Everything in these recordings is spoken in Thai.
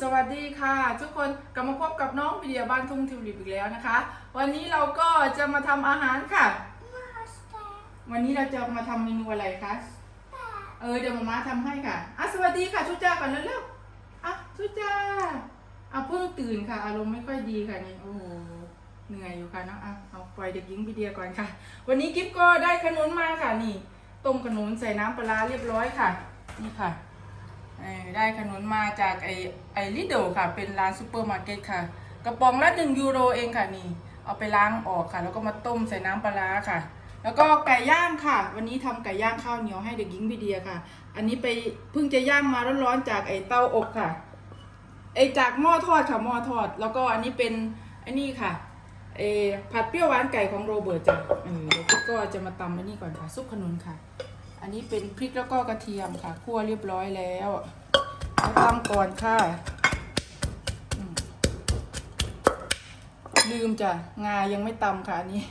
สวัสดีค่ะ ทุกคนกลับมาพบกับน้องวิเดียบ้านทุ่งทิวลิปอีกแล้วนะคะ วันนี้เราก็จะมาทำอาหารค่ะ วันนี้เราจะมาทำเมนูอะไรคะเออเดี๋ยวมาม่าทำให้ค่ะอะสวัสดีค่ะชุจ้าก่อนเร็วๆอะชุจ้าอะเพิ่งตื่นค่ะ อารมณ์ไม่ค่อยดีค่ะนี่โอ้โหเหนื่อยอยู่ค่ะเนาะอะเอาปล่อยเด็กหญิงวิเดียก่อนค่ะ วันนี้กิฟก็ได้ขนุนมาค่ะนี่ต้มขนุนใส่น้ำปลาร้าเรียบร้อยค่ะ นี่ค่ะเอ่อ ได้ขนุนมาจากไอไอลิโดค่ะ เป็นร้านซูเปอร์มาร์เก็ตค่ะ กระป๋องละหนึ่งยูโรเองค่ะนี่ เอาไปล้างออกค่ะ แล้วก็มาต้มใส่น้ำปลาร้าค่ะ แล้วก็ไก่ย่างค่ะ วันนี้ทำไก่ย่างข้าวเหนียวให้เด็กหญิงบีเดียค่ะ อันนี้ไปเพิ่งจะย่างมาร้อนๆจากไอเตาอบค่ะ ไอจากหม้อทอดค่ะหม้อทอด แล้วก็อันนี้เป็นอันนี้ค่ะเอผัดเปรี้ยวหวานไก่ของโรเบิร์ตจ้ะเออเดี๋ยวพี่ก็จะมาตำอันนี้ก่อนค่ะ ซุปขนุนค่ะ อันนี้เป็นพริกแล้วก็กระเทียมค่ะคั่วเรียบร้อยแล้วเอาตำก่อนค่ะ ลืมจ้ะงายังไม่ตำค่ะอันนี้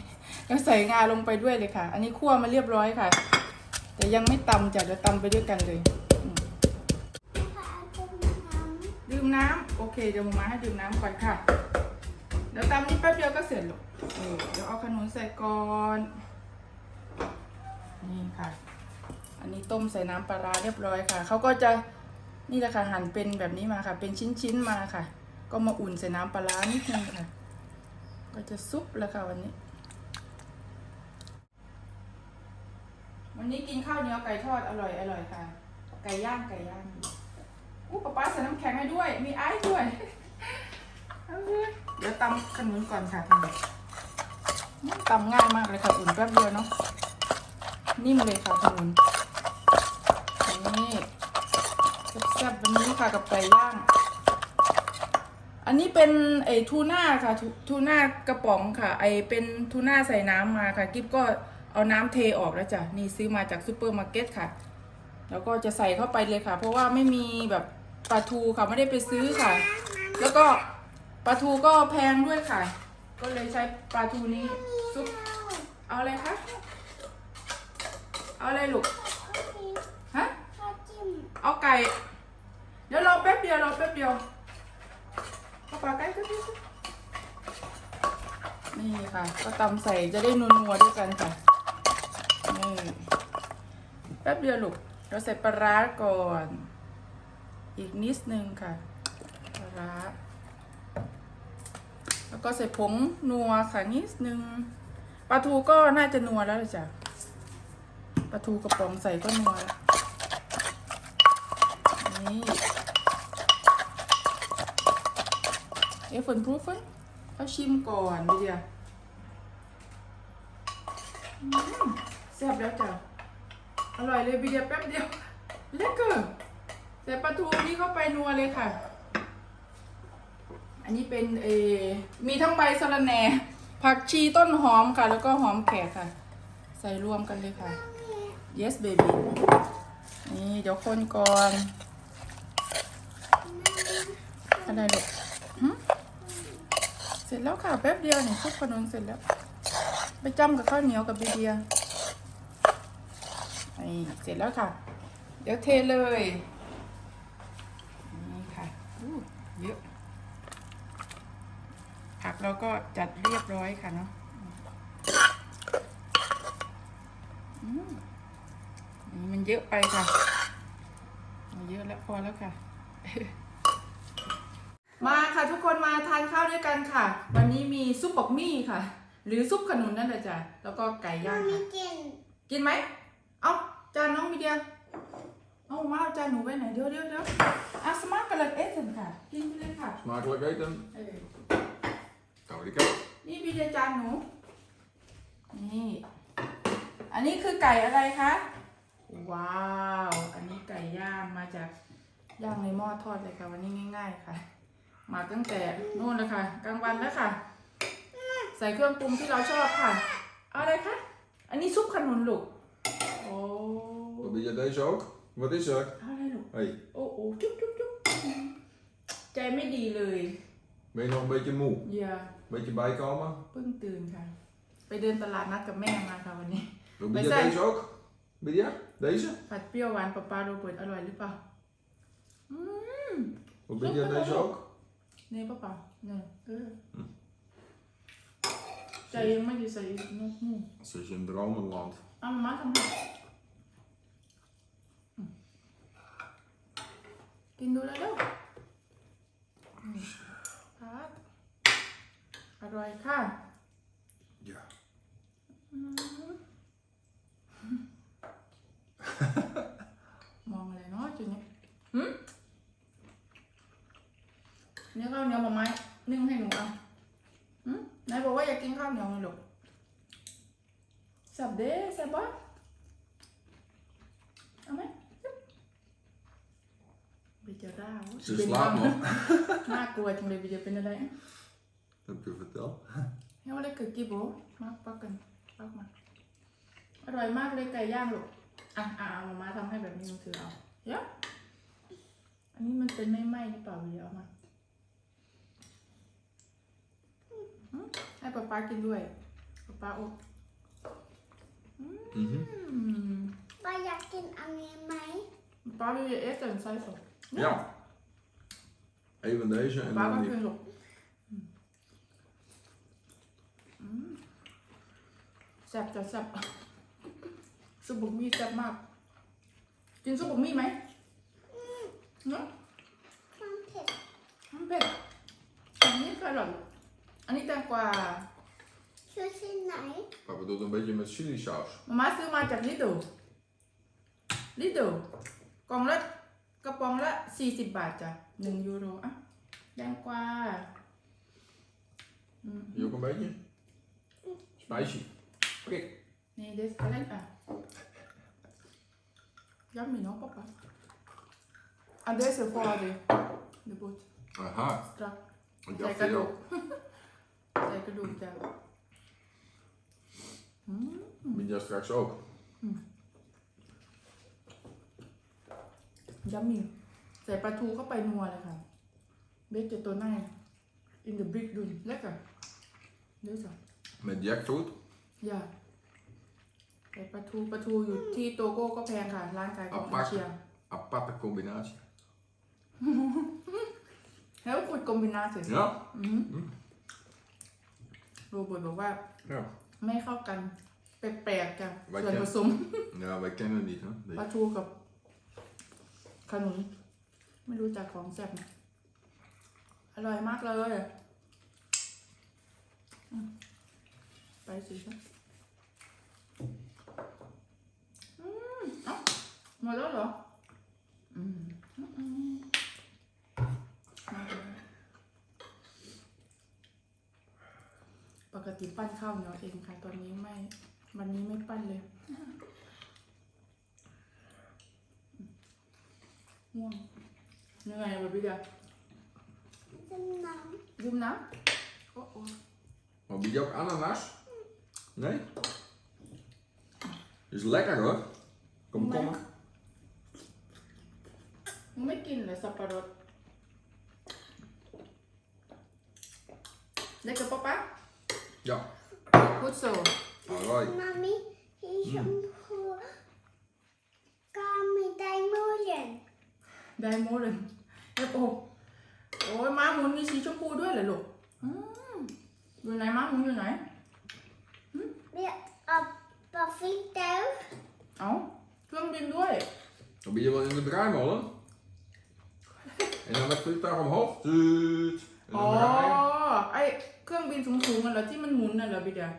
ก็ใส่งาลงไปด้วยเลยค่ะ อันนี้คั่วมาเรียบร้อยค่ะ แต่ยังไม่ตำจ้ะเดี๋ยวตำไปด้วยกันเลยดื่มน้ำโอเคเดี๋ยวมาให้ดื่มน้ำก่อนค่ะ เดี๋ยวตำนี้แป๊บเดียวก็เสร็จหรอกเดี๋ยวเอาขนุนใส่ก่อน นี่ค่ะ นี้ต้มใส่น้ำปลาร้าเรียบร้อยค่ะ เขาก็จะนี่แหละค่ะหั่นเป็นแบบนี้มาค่ะ เป็นชิ้นๆมาค่ะ ก็มาอุ่นใส่น้ำปลาร้านิดนึงค่ะ ก็จะซุปแล้วค่ะวันนี้ วันนี้กินข้าวเหนียวไก่ทอดอร่อยอร่อยค่ะ ไก่ย่างไก่ย่างอู้ป๊าป๊าใส่น้ำแข็งให้ด้วย มีไอซ์ด้วยเอาเลยเดี๋ยวตำขนุนก่อนค่ะตำง่ายมากเลยค่ะ อุ่นแป๊บเดียวเนาะนิ่มเลยค่ะขนุน นี่แซ่บๆวันนี้ค่ะกับไก่ย่าง อันนี้เป็นไอทูน่าค่ะทูทูน่ากระป๋องค่ะ ไอเป็นทูน่าใส่น้ำมาค่ะ กิ๊บก็เอาน้ำเทออกแล้วจ้ะนี่ซื้อมาจากซูเปอร์มาร์เก็ตค่ะ แล้วก็จะใส่เข้าไปเลยค่ะ เพราะว่าไม่มีแบบปลาทูค่ะไม่ได้ไปซื้อค่ะ แล้วก็ปลาทูก็แพงด้วยค่ะ ก็เลยใช้ปลาทูนี้ซุปเอาอะไรคะเอาอะไรลูก เอาไก่ เดี๋ยวรอแป๊บเดียวรอแป๊บเดียวเอาปลาไก่ก็ได้นี่ค่ะ ก็ตำใส่จะได้นัวๆด้วยกันค่ะ นี่ แป๊บเดียวลูก เราใส่ปลาร้าก่อน อีกนิดนึงค่ะ ปลาร้า แล้วก็ใส่ผงนัวค่ะนิดนึง ปลาทูก็น่าจะนัวแล้วจ้ะ ปลาทูกระป๋องใส่ก็นัวแล้ว เอ๊ะฝนพรูฟเฟ้ยเอาชิมก่อนดิเดียวอืมแซ่บแล้วจ้ะ อร่อยเลยบีเดียแป๊บเดียวเล็กเกินใส่ปลาทูนี่เข้าไปนัวเลยค่ะ อันนี้เป็นเออมีทั้งใบสะระแหน่ผักชีต้นหอมค่ะ แล้วก็หอมแขกค่ะ ใส่รวมกันเลยค่ะ yes baby นี่เดี๋ยวคนก่อน อะไรลูกเสร็จแล้วค่ะแป๊บเดียวเนี่ยซุปขนมเสร็จแล้ว ไปจ้ำกับข้าวเหนียวกับบีเดียนี่เสร็จแล้วค่ะ เดี๋ยวเทเลยนี่ค่ะเยอะผักเราก็จัดเรียบร้อยค่ะเนาะมนี่มันเยอะไปค่ะ เยอะแล้วพอแล้วค่ะ มาค่ะทุกคนมาทานข้าวด้วยกันค่ะ วันนี้มีซุปบกมี่ค่ะ หรือซุปขนุนนั่นแหละจ้ะแล้วก็ไก่ย่างค่ะกินไหมเอาจานน้องมีเดียเอามาเอาจานหนูไว้ไหนเดี๋ยวเดี๋ยวเดี๋ยวอะสมาร์ทกันเลยเอสเค่ะกินไปเลยค่ะ Smakelijk eten. เออ Koude kip. นี่บีเดียจานหนู นี่ อันนี้คือไก่อะไรคะว้าว อันนี้ไก่ย่างมาจากย่างในหม้อทอดเลยค่ะวันนี้ง่าย ๆ ค่ะ มาตั้งแต่นู่นเลยค่ะกลางวันแล้วค่ะ ใส่เครื่องปรุงที่เราชอบค่ะ เอาอะไรคะ อันนี้ซุปขนุนลูก โอ้ Probeer je deze ook? Wat is er? เอาอะไรลูก Hey, โอ้โอ้จุ๊บจุ๊บจุ๊บใจไม่ดีเลย ben je nog een beetje moe? อย่า Beetje bijkomen? เพิ่งตื่นค่ะ ไปเดินตลาดนัดกับแม่มาค่ะวันนี้ Probeer je zijn- deze ook? Lydia? Deze? ผัดเปรี้ยวหวานปลาปลาโรเบิร์ตอร่อยหรือเปล่าอืม Wat ben jij deze ook? นี่ป้าป่าเนี่ยเออใจยังไม่ได้ใส่นกฮูก Zit je in dromenland. เอามาทำให้อืมกินดูเลยเร็วอืมครับอร่อยค่ะ Ja. มองอะไรเนาะจุดนี้หืมเนี่ยข้าวเหนียวมาไหมนึ่งให้หนูเอาหืมนายบอกว่าอยากกินข้าวเหนียวไงลูกสับเด้สับปะเอาไหมบิจะร่าว Ze slaapt nog. น่ากลัวจังเลยบิจะเป็นอะไร Heb je verteld? เฮ้ยว่าอะไรเกิดกี่โบมาปักกันปักมาอร่อยมากเลยไก่ย่างลูกอะอะเอามามาทำให้แบบนี้หนูถือเอาเดี๋ยวอันนี้มันเป็นไม่ไหม้หรือเปล่าเดี๋ยวเอามาอืม ให้ป๊าป๊ากินด้วยป๊าป๊าอบ Mhm. อืมป้าอยากกินอันนี้ไหมป๊าป๊าวิเอสเซนไซส์สอง Ja. Even deze en ป๊า dan ก็ die. กินลูกอืมอืมแซ่บจะแซ่บซุปบุกมี่แซ่บมาก กินซุปบุกมี่ไหมเนาะมันเผ็ดมันเผ็ดอันนี้แครอท อันนี้แตงกวาชื่อที่ไหน Papa doet een beetje met chili saus. มาม่าซื้อมาจากลิดลลิดลกล่องละกระป๋องละสี่สิบบาทจ้ะหนึ่งยูโรอะแตงกวาอืม Die ook een beetje? Spicy. Prik. นี่เดสอะไรอะยัมมี่เนาะป๊าป๊าอันเดสฟอร์ดิเดบุต Aha. ตรัก Ik ใส่ dacht กระ voor ดูก jou. ใส่กระดูกจ้ะอืม Moet jij straks ook. ยัมมี่ใส่ปลาทูเข้าไปนัวเลยค่ะ เบสเจตัวหน้า in the brick ดุนเล็กอะเดี๋ยวจ้ะ Met jackfruit. อย่าใส่ปลาทูปลาทูอยู่ที่โตโก้ก็แพงค่ะ ร้านขายของเอาปัเอกเชีย Aparte combinatie. แล้วคุดกอมบินาสิ Ja? อืม โรเบิร์ตบอกว่า Ja. ไม่เข้ากัน แปลกๆจ้ะไว้ส่วนแค่ผสม Ja, wij kennen het niet, hè? ปลา Deze. ทูกับ ขนุน ไม่รู้จักของแซ่บนะอร่อยมากเลยอืมไปสิครับอืมเอ้าหมดแล้วเหรอ อืมอืมอืมมาเลย ปกติปั้นข้าวเหนียวเองค่ะ ตอนนี้ไม่ วันนี้ไม่ปั้นเลยง่วงเหนื่อยแบบพี่เดียวจะน้ดื่มน้ำโอ้โอ้ Maar bied je ook ananas? Nee? Is lekker hoor. Kom, kom maar. มึงไม่กินเหรอสับปะรดเด็กกับป๊าป๊า Ja. พูดโซ Alright. ำมามิที่ชมพูก็ไม่ได้มูเรียนไดโมเลยเอฟโอโอ้ยม้าหมุนมีสีชมพูด้วยเหรอลูกอืมอยู่ไหนม้าหมุนอยู่ไหนเรียกเอาปลาฟิกเตอร์เอ้าเครื่องบินด้วย Dan ben je wel in de draaimolen. En dan met vliegtuig omhoog. Tuut. En อ๋อ dan draaien. ไอเครื่องบินสูงๆน่ะเหรอที่มันหมุนน่ะเหรอพี่เดีย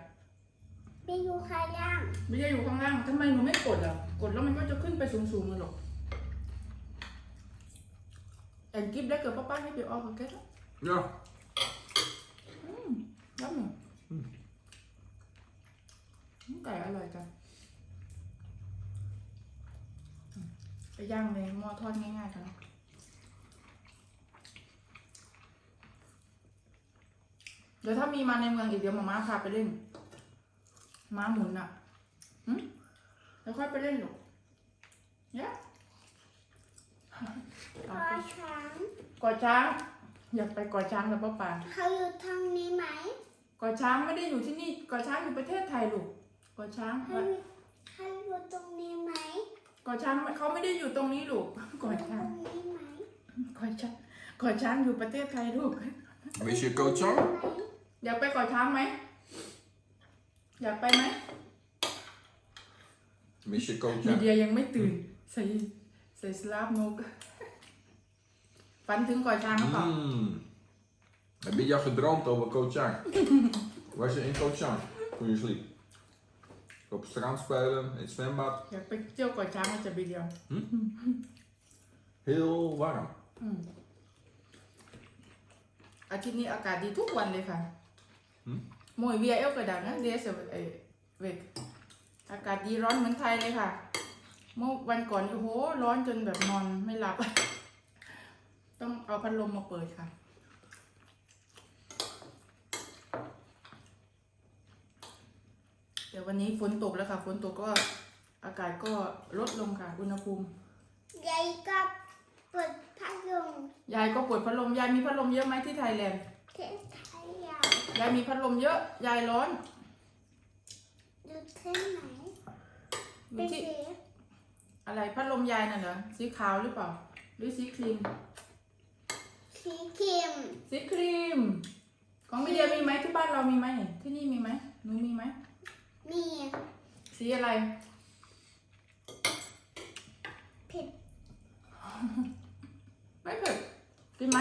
ไปอยู่ข้างล่างไม่ได้อยู่ข้างล่างทำไมหนูไม่กดอะกดแล้วมันก็จะขึ้นไปสูงๆเลยหรอกแอนกิฟได้เกิดป้าป้าให้ไปออกกับแก Ja. ยับหนูไก่อร่อยจังอืมไปย่างในหม้อทอดง่ายๆกันนะ เดี๋ยวถ้ามีมาในเมืองอีกเดี๋ยวมาม่าพาไปเล่น ม้าหมุนอะหึแล้วค่อยไปเล่นหรอกเนี่ยเอาปไปลาช้างก่อช้าง อยากไปก่อช้างกับป้าป่าเขาอยู่ทางนี้ไหมก่อช้างไม่ได้อยู่ที่นี่ก่อช้างอยู่ประเทศไทยลูกก่อช้างเขาอยู่เขาอยู่ตรงนี้ไหมก่อช้างเขาไม่ได้อยู่ตรงนี้ลูกก่ออยู่ตช้างรงนี้ไหมก่อช้างก่อช้างอยู่ประเทศไทยลูก Mis je Kochang? อยากไปก่อช้างไหม อยากไปไหม Mis je มี Kochang? เดียยังไม่ตื่น ใส่ใส่สลาบนก ฝันถึงก่อช้างหรือเปล่า Mm. Heb je al gedroomd over Kochang? Was je in Kochang toen je sliep? Op het strand spelen, in het zwembad. อยากไปเที่ยวก่อช้างมาจะบีเดียว Heel warm. อาทิตย์นี้อากาศดีทุกวันเลยค่ะ หืมมวยเวียเอลกระดังนะเดสเอเวกอากาศดีร้อนเหมือนไทยเลยค่ะ เมื่อวันก่อนโอ้โหร้อนจนแบบนอนไม่หลับ ต้องเอาพัดลมมาเปิดค่ะ เดี๋ยววันนี้ฝนตกแล้วค่ะ ฝนตกก็อากาศก็ลดลงค่ะ อุณหภูมิ ยายก็เปิดพัดลมยายก็เปิดพัดลม ยายมีพัดลมเยอะไหมที่ไทยแลนด์เทไทยยา ยยายมีพัดลมเยอะ ยายร้อนดูเท่ไหนอเป็ยู่นที่สีอะไรพัดลมยายน่ะเหรอสีขาวหรือเปล่า หรือสีครีม สีเขียมสีครีม ของมีเดียมีไหมที่บ้านเรามีไหมที่นี่มีไหมหนูมีไหมมีสีอะไร เผ็ดไม่เผ็ดกินไหม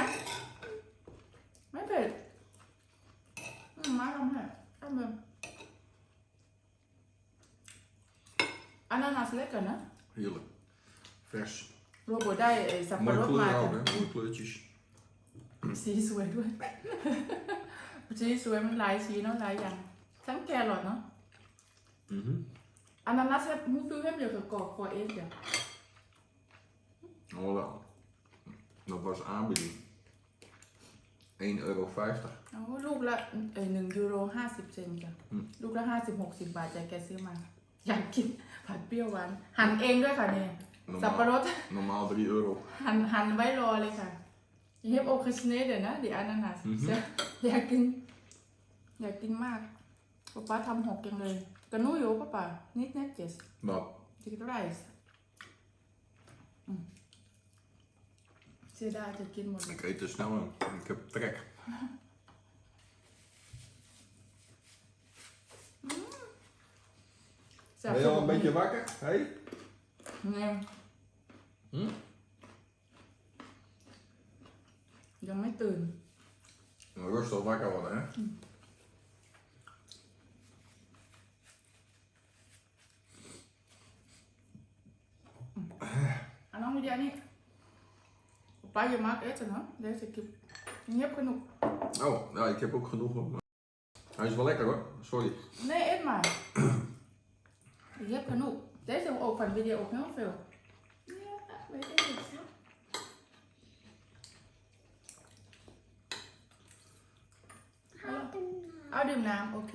ไม่เผ็ดอืมมาทำให้ทำเลยอันนั้นนาสเล็กกันนะ Heerlijk. Vers. โรโบ ได้ไอ้สับปะ Mooi รด kleur มา ook, จ้ะ hè? Mooie kleurtjes. สีสวยด้วย สีสวยมันหลายสีเนาะหลายอย่าง ทั้งแครอทเนาะ Mhm. Ananas heb, hoeveel heb je gekocht voor eten? Oh, wel. Dat was aanbieding. 1,50 euro. โอ้ลูกละเอ้ยหนึ่งยูโรห้าสิบเซนจ้ะอืม ลูกละห้าสิบหกสิบบาทจ้ะแกซื้อมา อยากกินผัดเปรี้ยวหวานหั่นเองด้วยค่ะเนี่ย สับปะร Normaal, ด normaal 3 euro. หั่นหั่นไว้รอเลยค่ะ Je hebt ook gesneden นะ die ananas อือฮึ อยากกิน อยากกินมากป๊าป๊าทำหกจังเลยกระนู้อยู่ป๊าป๊านิดเน็ตเจส Wat? จิกไรส์อืมเสียดายจะกินหมดเลย Ik eet te snel en ik heb trek. แซ่บ Ben je สุด al een beetje wakker? Hey? เนี่ย Hm? ยังไม่ตื่น Nou, Rustig wakker worden, hè? อะน้องวิเดียนี่ป้าอย่ามาเอ๊ะจ้ะเนาะเดี๋ยวจะกินเงียบขนุก Oh, ja, ik heb ook genoeg op. me. Hij is wel lekker hoor. Sorry. เน่เอ็ดมาเงียบขนุ ไม่ได้ยินเสียงข้าวเป็นน้เอาดื่มน้ำโอเค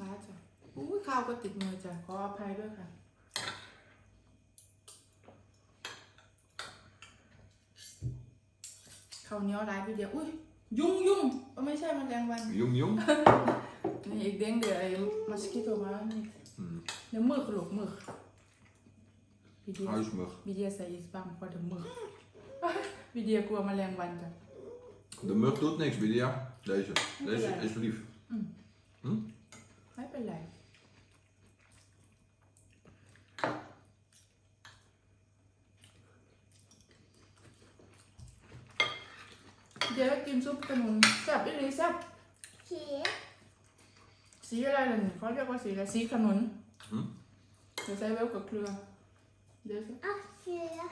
มาจ้ะอุ้ยข้าวก็ติดมือจ้ะขออภัยด้วยค่ะข้าวเหนียวร้ายวิดีโออุ้ยยุงยุงเอ้าไม่ใช่แมลงวัน Jong, jong. Nee, ik denk de eh, mosquito, maar niet. Hmm. De mug, look, mug. Wie die, Huismug. wie die zei is bang voor de mug. Wie die kwam alleen wanden. De mug doet niks, Lydia. Deze. Deze Ja. is lief. Hij ben blij. Giờ kim súp cái mùng sắp đi đi sắp ำเขียวสีอะไรล่ะนี่เขาเรียกว่าสีอะไรสีขนุนหืมเดี๋ยวใส่เวลกับเกลือ เดี๋ยวสิอะเขียว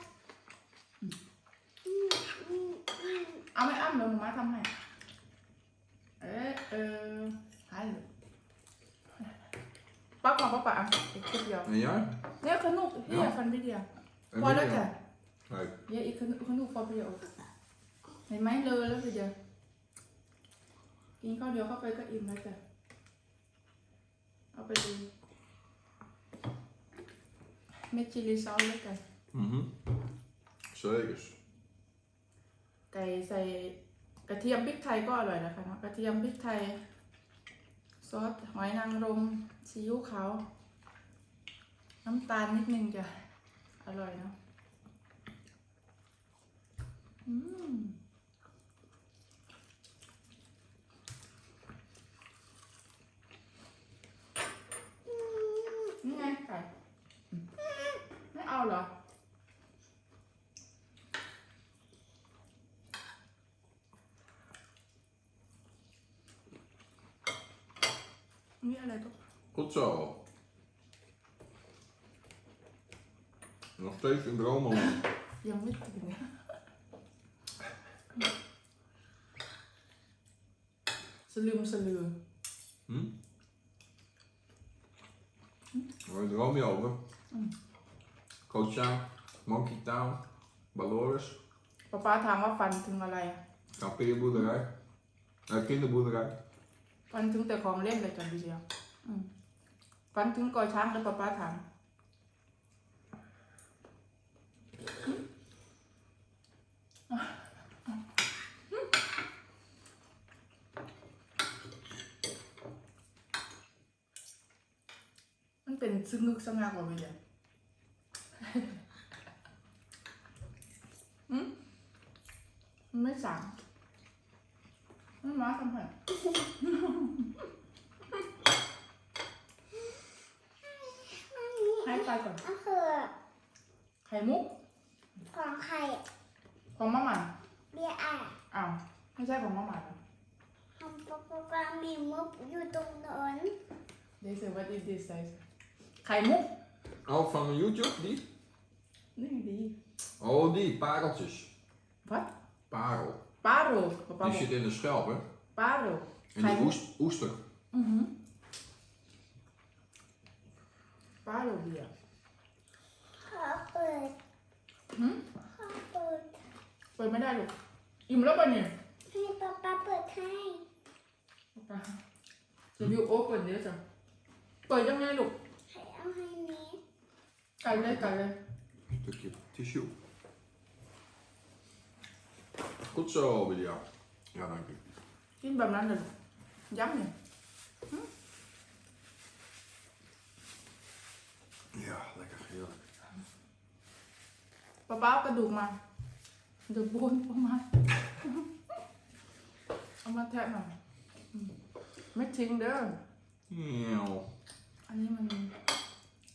อืมอืมอืมเอาไม่อ้ำเดี๋ยวหนูมาทำให้เอ๊ะเออหายเลยปักก่อนปักปะอะอีกคลิปเดียว En jij? เนี่ยขนุกเฮียฟันไปเดียว En พอแล้ว Lydia? จ้ะ Kijk. เฮียอีกขนุกขนุกพอไปเดียวเห็นไหมเลยแล้วไปเดียวกินข้าวเดียวเข้าไปก็อิ่มแล้วจ้ะเอาไปดู Met chili zou lekker. Mhm. Zeker. ไก่ใส่กระเทียมพริกไทยก็อร่อยนะคะเนาะกระเทียมพริกไทย ซอสหอยนางรมซีอิ๊วขาวน้ำตาลนิดนึงจ้ะ อร่อยเนาะอืม นี่ไงไก่ Paula. Ja, lekker. Goed zo. Nog steeds in dromen. Ja, moet ik doen. Hm? Waar droom je over? Hm. Chang, Monkey Town, Baloris, ป้าป้าถามว่าฟันถึงอะไรอะ kampeerboerderij, eh, kinderboerderij. ฟันถึงแต่ของเล่นเลยกันทีเดียวอืมฟันถึงกอช้างแล้วป้าป้าถาม มันเป็นซึ่งนึกสง่ากว่าไปเลย อืมมันไม่สั่งมันมาทำไมให้ไปก่อน ก็คือไข่มุก ของไข่ของมะหม่าเบียร์อะอ้าว ไม่ใช่ของมะหม่าเหรอของปปปามีมุกอยู่ตรงโน้น They say what is this size ไข่มุก Oh, van YouTube, die? นี่ดี Oh, die, pareltjes. Wat? Parel. ปลาโรป้าป้า Die บอก zit in de schelp, hè? ปลาโร En Kijk. die oest, oester. อือหือปลาโรเบียร์ขอเปิดหืมขอเปิดเปิดไม่ได้ลูกอิ่มแล้วป่ะเนี่ยให้ป๊าป๊าเปิดให้ป้าจะวิวโอ๊กเปิดเดี๋ยวจ้ะเปิดยังไงลูกให้เอาให้นี้กันเลยกันเลย Stukje tissue. Goed zo, Lydia. Ja, dank u. กินแบบนั้นเลยลูกย้ำเนี่ย Ja, lekker heerlijk. ป้าป้าเอากระดูกมาเดือบนประมาณ เอามาแทะหน่อยอืมไม่ทิ้งเด้อ Miauw. อันนี้มัน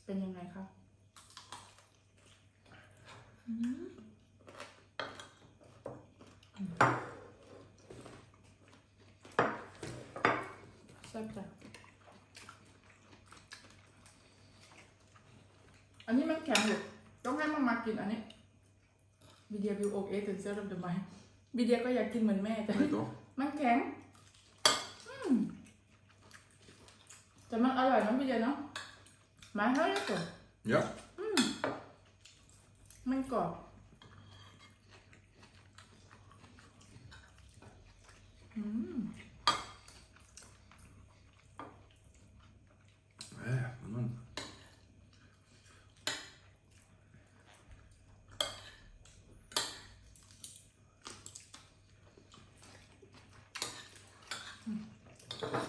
เป็นยังไงครับ อันนี้มันแข็งอยู่ ต้องให้มามากินอันนี้บีเดียวิวโอกเอถึงเซลล์ดมไมบีเดียก็อยากกินเหมือนแม่แต่มันแข็งแต่มันอร่อยนะพี่เจเนาะหมายเท่าไหร่ตัว Ja? มันกรอบอืม Eh, man.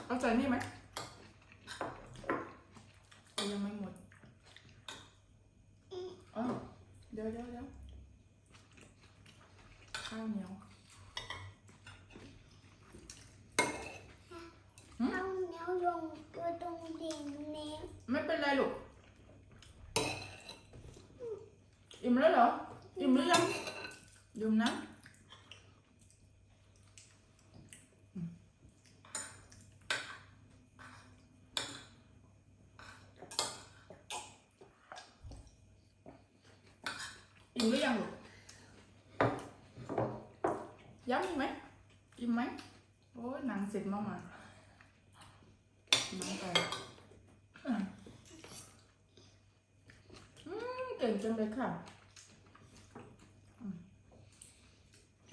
เอาใส่นี่ไหมยังไม่หมดอ๋อเดี๋ยวเดี๋ยวเดี๋ยวข้าวเหนียว เอาเนี้ยลงตัวตรงดินนี้ ไม่เป็นไรลูก อิ่มแล้วเหรออิ่มหรือยังดื่มน้ำอืมอิ่มหรือยัง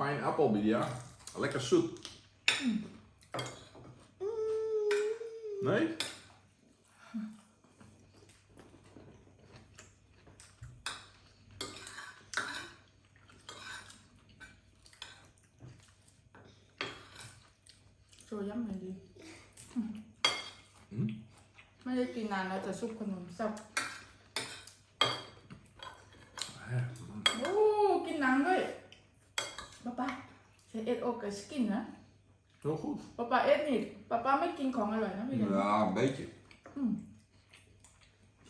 ลูกย้ำอีกไหมอิ่มไหมโอ้ยหนังเสร็จมากมาหนังไก่ อืมเก่งจังเลยค่ะ Pineapple, Lydia. Lekker zoet. อืม Nee? โชว์ย้ำหน่อยดี อืม ไม่ได้กินนานแล้วจะซุปขนมแซ่บ ใช้เอ็ดโอกับสกินนะ Heel goed. ป๊าป๊าเอ็ดนี่ป๊าป๊าไม่กินของอร่อยนะพี่เด็ก Ja, een beetje. Hmm.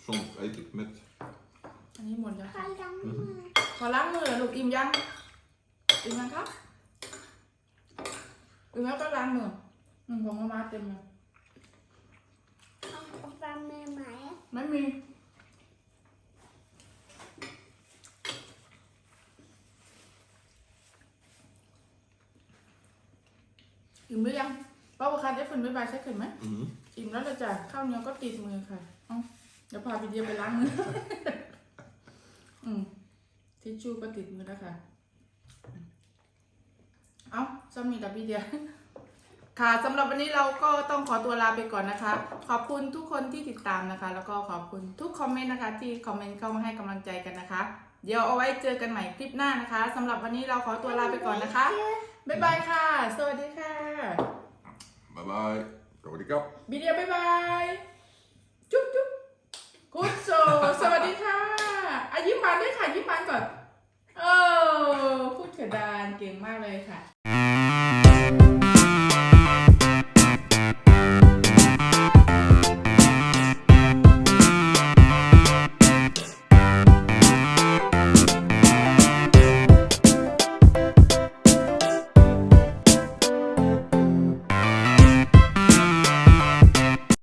Soms eet ik met อันนี้หมดแล้วขอล้างมือขอล้างมือเหรอลูกอิ่มยังอิ่มยังครับอิ่มแล้วก็ล้างมืออืมของมามาเต็มเลยมีไหม ไม่มี อิ่มหรือยังป้าประคันได้ฝนบ๊ายบายใช้เข็มไหม Mhm. อิ่มแล้วละจ้ะข้าวเหนียวก็ติดมือค่ะเอ้าเดี๋ยวพาพี่เดียไปล้างมือ อืมทิชชู่ก็ติดมือแล้วค่ะ เอ้าซ้ำมีกับพี่เดีย ค่ะสำหรับวันนี้เราก็ต้องขอตัวลาไปก่อนนะคะ ขอบคุณทุกคนที่ติดตามนะคะ แล้วก็ขอบคุณทุกคอมเมนต์นะคะ ที่คอมเมนต์เข้ามาให้กำลังใจกันนะคะ เดี๋ยวเอาไว้เจอกันใหม่คลิปหน้านะคะสำหรับวันนี้เราขอตัวลาไปก่อนนะคะ บ๊ายบายค่ะ สวัสดีค่ะ บ๊ายบาย สวัสดีครับ บีเดียบ๊ายบาย จุ๊บจุ๊บกุ๊ดโซสวัสดีค่ะอายิ้มบานด้วยค่ะ ยิ้มบานก่อน เออพูดเถิดดานเก่งมากเลยค่ะ